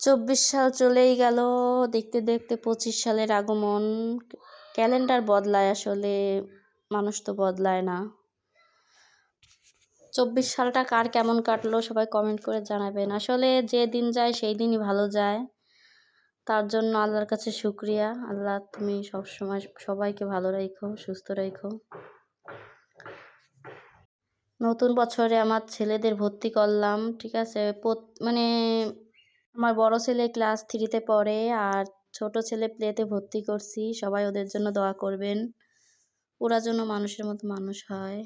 চব্বিশ সাল চলেই গেল। দেখতে দেখতে পঁচিশ সালের আগমন। ক্যালেন্ডার বদলায় আসলে, মানুষ তো বদলায় না। চব্বিশ সালটা কার কেমন কাটলো সবাই কমেন্ট করে জানাবেন। আসলে যে দিন যায়, সেই দিনই ভালো যায়। তার জন্য আল্লাহর কাছে শুক্রিয়া। আল্লাহ তুমি সবসময় সবাইকে ভালো রেখো সুস্থ রাখো নতুন বছরে আমার ছেলেদের ভর্তি করলাম, ঠিক আছে? মানে আমার বড় ছেলে ক্লাস থ্রিতে পড়ে আর ছোট ছেলে প্লেতে ভর্তি করছি। সবাই ওদের জন্য দোয়া করবেন। ওরা যেন মানুষের মতো মানুষ হয়।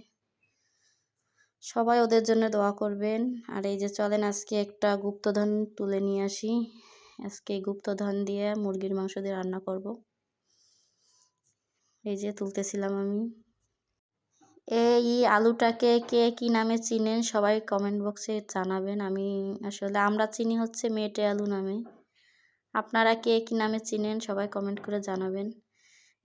সবাই ওদের জন্য দোয়া করবেন। আর এই যে চলেন আজকে একটা গুপ্তধন তুলে নিয়ে আসি। আজকে গুপ্তধন দিয়ে মুরগির মাংস দিয়ে রান্না করব। এই যে তুলতেছিলাম আমি। এই আলুটাকে কে কি নামে চিনেন সবাই কমেন্ট বক্সে জানাবেন। আমি আসলে আমরা চিনি হচ্ছে মেটে আলু নামে। আপনারা কে কি নামে চিনেন সবাই কমেন্ট করে জানাবেন।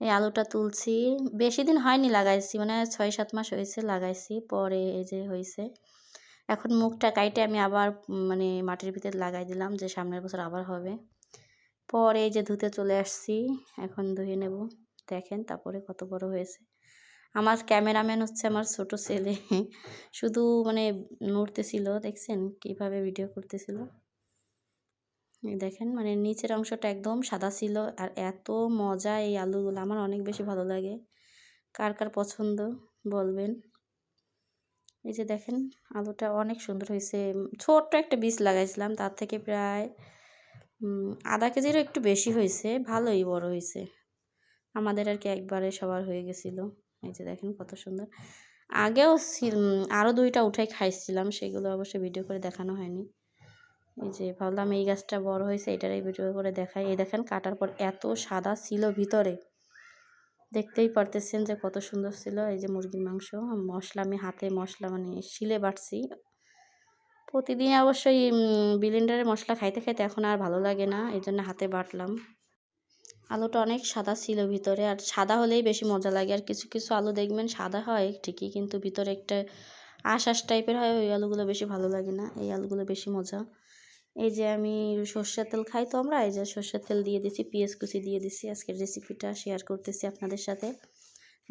এই আলুটা তুলছি। বেশি দিন হয়নি লাগাইছি মানে ছয় সাত মাস হয়েছে লাগাইছি, পরে এই যে হয়েছে এখন মুখটা কাইটে আমি আবার মানে মাটির ভিতরে লাগাই দিলাম যে সামনের বছর আবার হবে। পরে এই যে ধুতে চলে আসছি, এখন ধুয়ে নেব। দেখেন তারপরে কত বড় হয়েছে। আমার ক্যামেরাম্যান হচ্ছে আমার ছোট ছেলে। শুধু মানে নড়তেছিল, দেখছেন কীভাবে ভিডিও করতেছিল? দেখেন মানে নিচের অংশটা একদম সাদা ছিল আর এত মজা এই আলুগুলো, আমার অনেক বেশি ভালো লাগে। কার কার পছন্দ বলবেন? এই যে দেখেন, আলুটা অনেক সুন্দর হয়েছে। ছোট্ট একটা বীজ লাগাইছিলাম, তার থেকে প্রায় আধা কেজিরও একটু বেশি হয়েছে, ভালোই বড় হয়েছে। আমাদের আর কি একবারে সবার হয়ে গেছিল। এই যে দেখেন কত সুন্দর। আগেও আরও দুইটা উঠাই খাইছিলাম, সেগুলো অবশ্যই ভিডিও করে দেখানো হয়নি। এই যে ভাবলাম এই গাছটা বড় হয়েছে, এটারই ভিডিও করে দেখাই। এই দেখেন কাটার পর এত সাদা ছিল ভিতরে। দেখতেই পারতেছেন যে কত সুন্দর ছিল এই যে মুরগির মাংস। মশলা, আমি হাতে মশলা মানে শিলে বাটছি। প্রতিদিন অবশ্যই বিলিন্ডারের মশলা খাইতে খাইতে এখন আর ভালো লাগে না এই জন্য হাতে বাটলাম। আলুটা অনেক সাদা ছিল ভিতরে, আর সাদা হলেই বেশি মজা লাগে। আর কিছু কিছু আলু দেখবেন সাদা হয় ঠিকই, কিন্তু ভিতরে একটা আশ আশ টাইপের হয়, ওই আলুগুলো বেশি ভালো লাগে না, এই আলুগুলো বেশি মজা। এই যে আমি সর্ষের তেল খাই তো আমরা, এই যে সর্ষের তেল দিয়ে দিছি, পেঁয়াজ কুচি দিয়ে দিছি, আজকের রেসিপিটা শেয়ার করতেছি আপনাদের সাথে।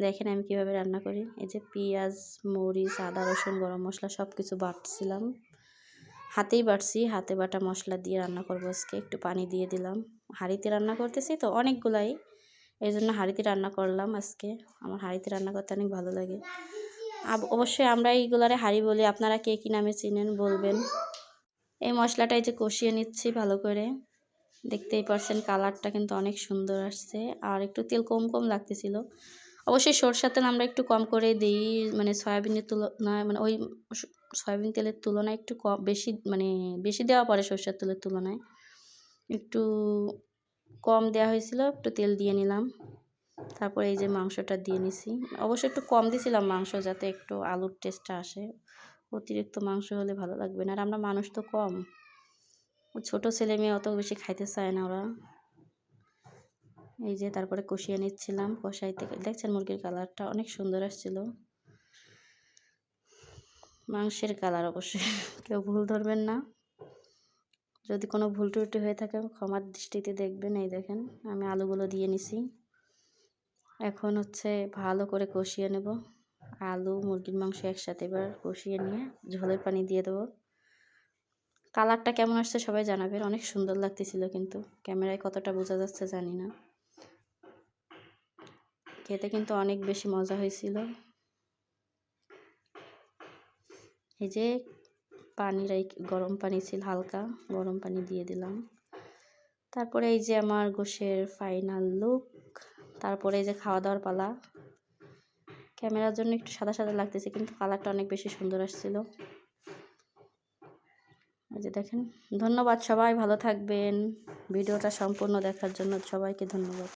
দেখেন আমি কীভাবে রান্না করি, এই যে পেঁয়াজ, মরিচ, আদা, রসুন, গরম মশলা সব কিছু বাটছিলাম। হাতেই বাটছি, হাতে বাটা মশলা দিয়ে রান্না করব আজকে, একটু পানি দিয়ে দিলাম। হাঁড়িতে রান্না করতেছি তো অনেকগুলাই। এই জন্য হাঁড়িতে রান্না করলাম আজকে। আমার হাঁড়িতে রান্না করতে অনেক ভালো লাগে। অবশ্যই আমরা এইগুলারে হাঁড়ি বলি। আপনারা কে কী নামে চিনেন বলবেন। এই মশলাটা এই যে কষিয়ে নিচ্ছি ভালো করে। দেখতেই পারছেন কালারটা কিন্তু অনেক সুন্দর আসছে। আর একটু তেল কম কম লাগতেছিল। অবশ্যই সরষার তেল আমরা একটু কম করে দিই। মানে সয়াবিনের তুলনায় মানে ওই সয়াবিন তেলের তুলনায় একটু কম বেশি মানে বেশি দেওয়া পড়ে সরষের তেলের তুলনায়। একটু কম দেওয়া হয়েছিল, একটু তেল দিয়ে নিলাম। তারপরে এই যে মাংসটা দিয়ে নিছি। অবশ্য একটু কম দিয়েছিলাম মাংস যাতে একটু আলুর টেস্টটা আসে। অতিরিক্ত মাংস হলে ভালো লাগবে না। আর আমরা মানুষ তো কম। ছোট ছেলে মেয়ে অত বেশি খাইতে চায় না ওরা। এই যে তারপরে কষিয়ে নিচ্ছিলাম। কষাইতে দেখছেন মুরগির কালারটা অনেক সুন্দর আসছিল। মাংসের কালার অবশ্যই। কেউ ভুল ধরবেন না। যদি কোনো ভুল টুটি হয়ে থাকে ক্ষমার দৃষ্টিতে দেখবেন, এই দেখেন আমি আলুগুলো দিয়ে নিছি। এখন হচ্ছে ভালো করে কষিয়ে নেব। আলু, মুরগির মাংস একসাথে এবার কষিয়ে নিয়ে ঝোলের পানি দিয়ে দেবো। কালারটা কেমন আসছে সবাই জানাবেন। অনেক সুন্দর লাগতেছিল কিন্তু। ক্যামেরায় কতটা বোঝা যাচ্ছে জানি না। খেতে কিন্তু অনেক বেশি মজা হয়েছিল। এই যে পানি গরম পানি ছিল হালকা, গরম পানি দিয়ে দিলাম। তারপরে এই যে আমার গোশের ফাইনাল লুক তারপরে এই যে খাওয়া দাওয়ার পালা। ক্যামেরার জন্য একটু সাদা সাদা লাগতেছে, কিন্তু কালারটা অনেক বেশি সুন্দর আসছিল। এই যে দেখেন, ধন্যবাদ সবাই, ভালো থাকবেন। ভিডিওটা সম্পূর্ণ দেখার জন্য সবাইকে ধন্যবাদ।